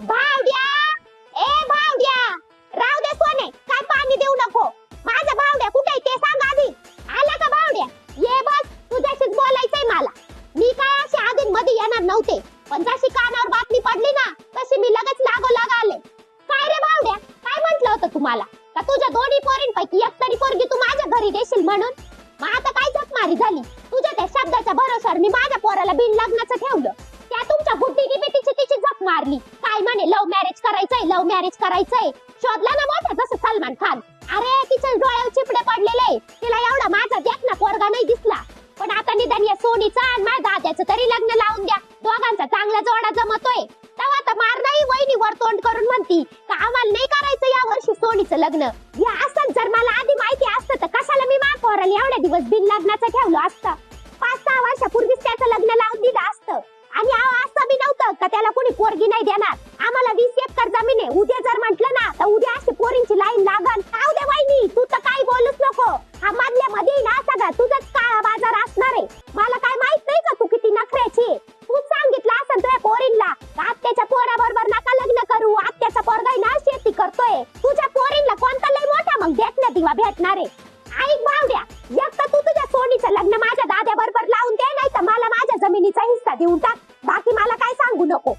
भावड्या! ए भावड्या! दे सोने काय पाणी देऊ नको. माझा भावड्या कुठे ते सांग आधी. आला का भावड्या? ये बस. तुझ्याशीच बोलायचंय मला. मी काय अशी आधी मध्ये येणार नव्हते. पण जशी कानावर बातमी पडली ना तशी मी लगेच आले. काय रे भावड्या? काय म्हंटल होतं तुम्हाला? का तुझ्या दोन्ही पोरींपैकी एक तरी पोरगी तू माझ्या घरी देशील म्हणून? मग आता काय जगमारी झाली? तुझ्या त्या शब्दाच्या भरोशावर मी माझ्या पोराला बिन लग्नाचं ठेवलं. त्या तुमच्या बुद्धीने मी तिची तिची जप मारली. काय म्हणे लव्ह मॅरेज करायचंय लव्ह मॅरेज करायचंय. शोधला ना मोठा जसं सलमान खान. अरे तिच्या डोळ्यावर चिपडे पडलेले तिला एवढा माझा देख ना पोरगा नाही दिसला. पण आता निदान या सोनीचा आणि माझ्या दाद्याचं तरी लग्न लावून द्या. दोघांचा चांगला जोडा जमतोय. तेव्हा आता मार नाही वहिनीवर तोंड करून म्हणती का आम्हाला नाही करायचं या वर्षी सोनीचं लग्न? या असं जर मला आधी माहिती असतं तर कशाला मी मा पोराला एवढ्या दिवस बिन लग्नाचं ठेवलं असतं? पाच सहा वर्षापूर्वीच त्याचं लग्न लावून दिलं पोरगी नाही देणार. आम्हाला वीस एकर जमीन आहे. उद्या जर म्हटलं ना तर उद्या अशी पोरींची लाईन लागल. जाऊ दे वहिनी तू तर काही बोलूच नको. हा मधल्या मध्ये ना सगळा. तुझाच काळा बाजार असणार आहे. मला काय माहीत नाही का तू किती नखऱ्याची तू सांगितलं असं तुझ्या पोरींना आत्याच्या पोराबरोबर नका लग्न करू? आत्याचा पोरगाई ना शेती करतोय. तुझ्या पोरींना कोणता लय मोठा मग देत ना दिवा भेटणार आहे? ऐक भाव द्या एक तर तू तुझ्या सोनीचं लग्न माझ्या दाद्या बरोबर लावून दे नाही तर मला माझ्या जमिनीचा हिस्सा देऊन टाक. बाकी मला काय सांगू नको.